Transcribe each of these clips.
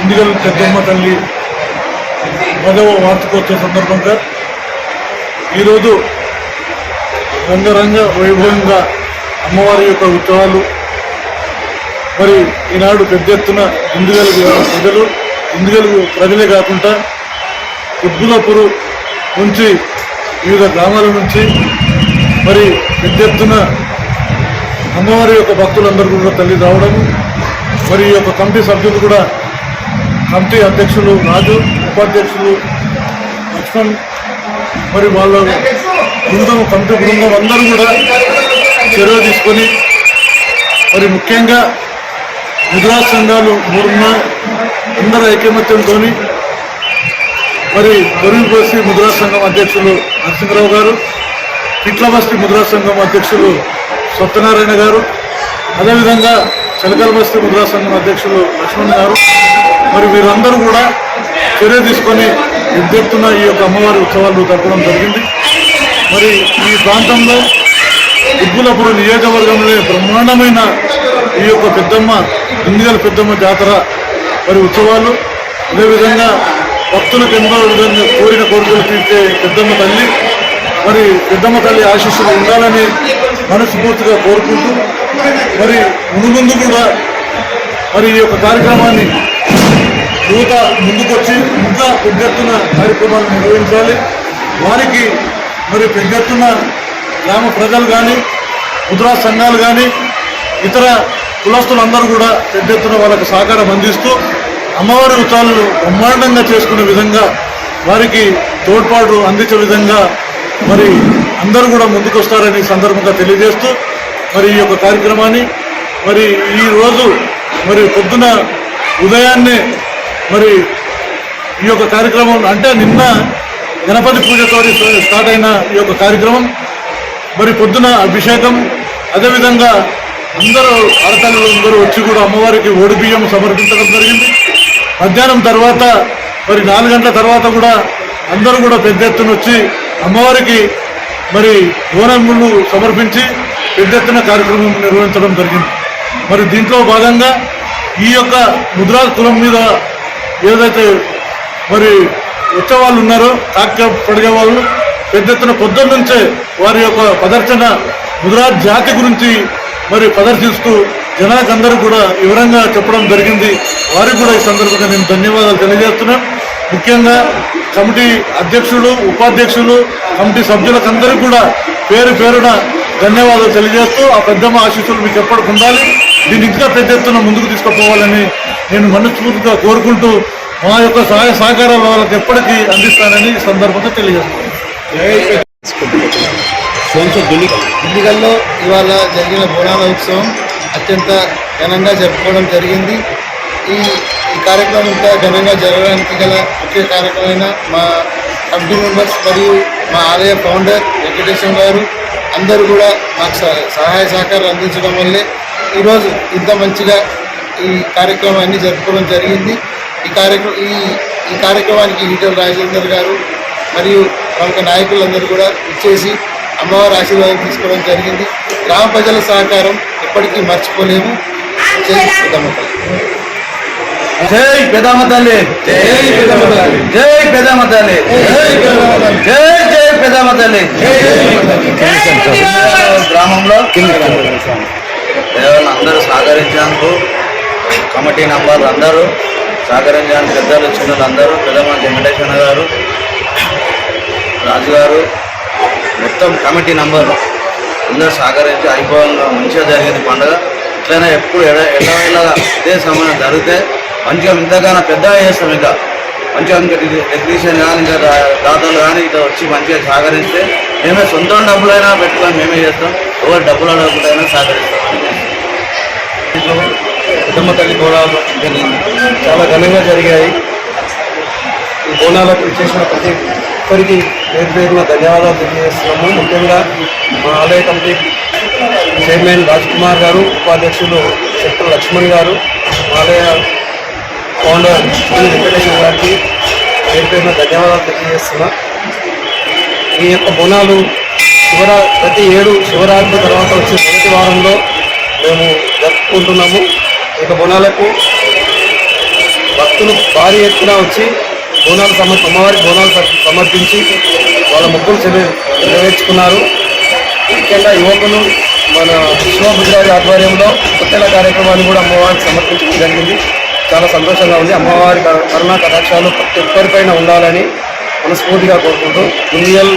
ఇండిగల్ పెద్దమ్మ తల్లి పదవ వార్షికోత్సవ సందర్భంగా ఈరోజు రంగరంగ వైభవంగా అమ్మవారి యొక్క ఉత్సవాలు మరి ఈనాడు పెద్ద ఎత్తున ఇందుగలుగు ప్రజలు ఇందుగలుగు ప్రజలే కాకుండా కుబ్బులపురు నుంచి వివిధ గ్రామాల నుంచి మరి పెద్ద ఎత్తున అమ్మవారి యొక్క భక్తులందరూ కూడా తల్లి రావడము మరి ఈ యొక్క కమిటీ సభ్యులు కూడా కమిటీ అధ్యక్షులు రాజు ఉపాధ్యక్షులు లక్ష్మణ్ మరి వాళ్ళ బృందం కమిటీ బృందం అందరూ కూడా చర్య తీసుకొని మరి ముఖ్యంగా గుజరాత్ సంఘాలు మూడున్న అందరి ఐకమత్యంతో మరి దొరికిపోసి ముద్రా సంఘం అధ్యక్షులు నరసింహరావు గారు పిట్లబస్తి ముద్రా సంఘం అధ్యక్షులు సత్యనారాయణ గారు అదేవిధంగా చిలకలబస్తి ముద్రా సంఘం అధ్యక్షులు లక్ష్మణ్ గారు మరి వీరందరూ కూడా చర్య తీసుకొని ఎద్దెత్తున ఈ యొక్క అమ్మవారి ఉత్సవాలు జరపడం జరిగింది. మరి ఈ ప్రాంతంలో ఉబ్బులపూడి నియోజకవర్గంలో బ్రహ్మాండమైన ఈ యొక్క పెద్దమ్మ ఇందిగల పెద్దమ్మ జాతర మరి ఉత్సవాలు. అదేవిధంగా భక్తులకు ఎన్నో విధంగా కోరిన కోరికలు తీర్చే పెద్దమ్మ తల్లి మరి పెద్దమ్మ తల్లి ఆశీస్సులు ఉండాలని మనస్ఫూర్తిగా కోరుకుంటూ మరి ముందు కూడా మరి ఈ యొక్క కార్యక్రమాన్ని యువత ముందుకొచ్చి ఇంకా పెద్ద ఎత్తున కార్యక్రమాలు నిర్వహించాలి. వారికి మరి పెద్ద ఎత్తున గ్రామ ప్రజలు కానీ ముద్రా సంఘాలు కానీ ఇతర కులస్తులందరూ కూడా పెద్ద ఎత్తున వాళ్ళకు సహకారం అందిస్తూ అమ్మవారి ఉత్సవాలను బ్రహ్మాండంగా చేసుకునే విధంగా వారికి తోడ్పాటు అందించే విధంగా మరి అందరూ కూడా ముందుకొస్తారని సందర్భంగా తెలియజేస్తూ మరి ఈ యొక్క కార్యక్రమాన్ని మరి ఈ రోజు మరి పొద్దున ఉదయాన్నే మరి ఈ యొక్క కార్యక్రమం అంటే నిన్న గణపతి పూజతో స్టార్ట్ అయిన ఈ యొక్క కార్యక్రమం మరి పొద్దున అభిషేకం అదేవిధంగా అందరూ ఆడతల్లు అందరూ వచ్చి కూడా అమ్మవారికి ఓడి బియ్యం సమర్పించడం జరిగింది. మధ్యాహ్నం తర్వాత మరి నాలుగు గంటల తర్వాత కూడా అందరూ కూడా పెద్ద ఎత్తున వచ్చి అమ్మవారికి మరి బోనములు సమర్పించి పెద్ద ఎత్తున కార్యక్రమం నిర్వహించడం జరిగింది. మరి దీంట్లో భాగంగా ఈ యొక్క ముద్రా కులం మీద ఏదైతే మరి వచ్చేవాళ్ళు ఉన్నారో కాక్య పడిగే వాళ్ళు పెద్ద ఎత్తున పొద్దున్న నుంచే వారి యొక్క ప్రదర్శన ముద్రా జాతి గురించి మరి ప్రదర్శిస్తూ జనాలందరూ కూడా వివరంగా చెప్పడం జరిగింది. వారికి కూడా ఈ సందర్భంగా నేను ధన్యవాదాలు తెలియజేస్తున్నాను ముఖ్యంగా కమిటీ అధ్యక్షులు ఉపాధ్యక్షులు కమిటీ సభ్యులకు కూడా పేరు పేరున ధన్యవాదాలు తెలియజేస్తూ ఆ పెద్దమ్మ ఆశీస్సులు మీకు ఎప్పటికి ఉండాలి. దీన్ని ఇంకా పెద్ద ఎత్తున ముందుకు తీసుకుపోవాలని నేను మనస్ఫూర్తిగా కోరుకుంటూ మా యొక్క సహాయ సహకారాలు వాళ్ళకి ఎప్పటికీ అందిస్తానని ఈ సందర్భంగా తెలియజేస్తున్నాను ఇండిగల్లో ఇవాళ జరిగిన బోనాల ఉత్సవం అత్యంత ఘనంగా జరుపుకోవడం జరిగింది. ఈ ఈ కార్యక్రమం ఇంత ఘనంగా జరగడానికి గల ముఖ్య కారకమైన మా కమిటీ మెంబర్స్ మరియు మా ఆలయ ఫౌండర్ వెంకటేశ్వర గారు అందరూ కూడా మాకు సహాయ సహకారాలు అందించడం వల్లే ఈరోజు ఇంత మంచిగా ఈ కార్యక్రమాన్ని జరుపుకోవడం జరిగింది. ఈ కార్యక్రమం ఈ ఈ కార్యక్రమానికి ఈటల రాజేందర్ గారు మరియు ప్రముఖ నాయకులందరూ కూడా ఇచ్చేసి అమ్మవారి ఆశీర్వాదం తీసుకోవడం జరిగింది. గ్రామ ప్రజల సహకారం ఎప్పటికీ మర్చిపోలేము. జై పెద్దమ్మ తల్లి. జై పెదామ తల్లి. జై పెద్దమ్మ తల్లి. జై పెదామ తల్లి. జై పెద్దమ్మ తల్లి. జై జై పెదామ తల్లి. గ్రామంలో దేవాలను అందరూ సహకరించేందుకు కమిటీ నంబర్లు అందరూ సహకరించడానికి పెద్దలు చిన్నలు అందరూ పెద్దమ్మ వెంకటేశ్వర గారు రాజు గారు మొత్తం కమిటీ నంబర్ అందరూ సహకరించి అయిపోవడంగా మంచిగా జరిగింది పండుగ. ఇట్లనే ఎప్పుడు ఎడ ఎడవేళగా ఇదే సమయం జరిగితే మంచిగా ఇంతగానో పెద్దగా చేస్తాం ఇంకా. మంచిగా ఇంకా టెక్నీషియన్ కానీ ఇంకా దాతలు కానీ ఇట్లా వచ్చి మంచిగా సహకరిస్తే మేమే సొంత డబ్బులైనా పెట్టుకొని మేమే చేస్తాం. ఎవరు డబ్బుల డబ్బులైనా సహకరిస్తాం. పెద్దమ్మ తల్లి బోనాలు చాలా ఘనంగా జరిగాయి. ఈ బోనాలకు చేసిన ప్రతి ఒక్కరికి పేరు పేరున ధన్యవాదాలు తెలియజేస్తున్నాము. ముఖ్యంగా మా ఆలయ కమిటీ చైర్మన్ రాజ్ కుమార్ గారు ఉపాధ్యక్షులు శక్తుల లక్ష్మణ్ గారు ఆలయ ఫౌండర్ వెంకటేశ్వర గారికి పేరు పేరున ధన్యవాదాలు తెలియజేస్తున్నా. ఈ యొక్క బోనాలు శివరా ప్రతి ఏడు శివరాత్రి తర్వాత వచ్చే మొదటి వారంలో మేము జరుపుకుంటున్నాము ఈ యొక్క బోనాలకు భక్తులు భారీ ఎత్తున వచ్చి బోనాలు సమ అమ్మవారికి బోనాలు సమర్పించి వాళ్ళ మొక్కులు నెరవేర్చుకున్నారు. ముఖ్యంగా యువకులు మన శివబుద్రారి ఆధ్వర్యంలో కొత్తల కార్యక్రమాన్ని కూడా అమ్మవారికి సమర్పించడం జరిగింది. చాలా సంతోషంగా ఉంది. అమ్మవారి కరుణా కటాక్షాలు ప్రతి ఒక్కరిపైన ఉండాలని మనస్ఫూర్తిగా కోరుకుంటూ. ఇండియన్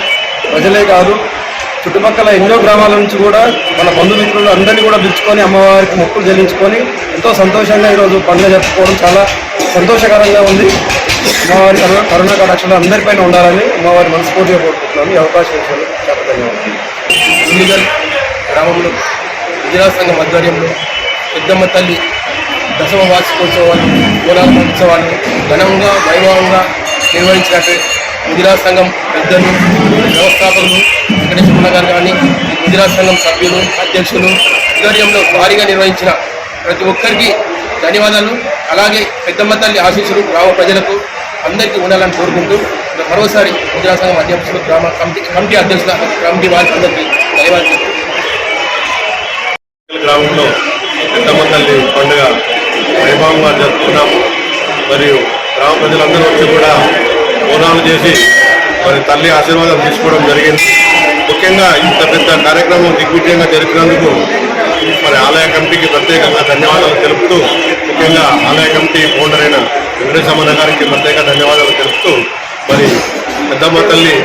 ప్రజలే కాదు చుట్టుపక్కల ఎన్నో గ్రామాల నుంచి కూడా మన బంధుమిత్రులు అందరినీ కూడా పిలుచుకొని అమ్మవారికి మొక్కులు చెల్లించుకొని ఎంతో సంతోషంగా ఈరోజు పండుగ జరుపుకోవడం చాలా సంతోషకరంగా ఉంది. అమ్మవారి కరోనా కరుణా కటాక్షాలు అందరిపైన ఉండాలని అమ్మవారి మనస్ఫూర్తిగా కోరుకుంటున్నాను. ఈ అవకాశం ఇచ్చినందుకు చాలా ధన్యవాదాలు గ్రామంలో విజయ సంఘం ఆధ్వర్యంలో పెద్దమ్మ తల్లి దశమ వార్షికోత్సవాలు కోలాల మహోత్సవాలు ఘనంగా వైభవంగా నిర్వహించినట్టు ముదిరా సంఘం పెద్దలు వ్యవస్థాపకులు వెంకటేశ్వర గారు కానీ ముదిరా సంఘం సభ్యులు అధ్యక్షులు ఆధ్వర్యంలో భారీగా నిర్వహించిన ప్రతి ఒక్కరికి ధన్యవాదాలు. అలాగే పెద్దమ్మ తల్లి ఆశీస్సులు గ్రామ ప్రజలకు అందరికీ ఉండాలని కోరుకుంటూ మరోసారి ముదిరా సంఘం అధ్యక్షులు గ్రామ కమిటీ కమిటీ అధ్యక్షుల కమిటీ వారికి అందరికీ ధన్యవాదాలు గ్రామంలో పెద్దమ్మ తల్లి పండుగ వైభవంగా జరుపుకున్నాము. మరియు గ్రామ ప్రజలందరూ వచ్చి కూడా బోనాలు చేసి మరి తల్లి ఆశీర్వాదం తీసుకోవడం జరిగింది. ముఖ్యంగా ఇంత పెద్ద కార్యక్రమం దిగ్విజయంగా జరిపినందుకు మరి ఆలయ కమిటీకి ప్రత్యేకంగా ధన్యవాదాలు తెలుపుతూ ముఖ్యంగా ఆలయ కమిటీ ఫౌండర్ అయిన వెంకటేశ్వర గారికి ప్రత్యేక ధన్యవాదాలు తెలుపుతూ మరి పెద్దమ్మ తల్లి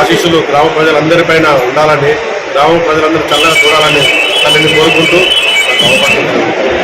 ఆశీస్సులు గ్రామ ప్రజలందరిపైన ఉండాలని గ్రామ ప్రజలందరూ చల్లగా చూడాలని తల్లిని కోరుకుంటూ అవకాశం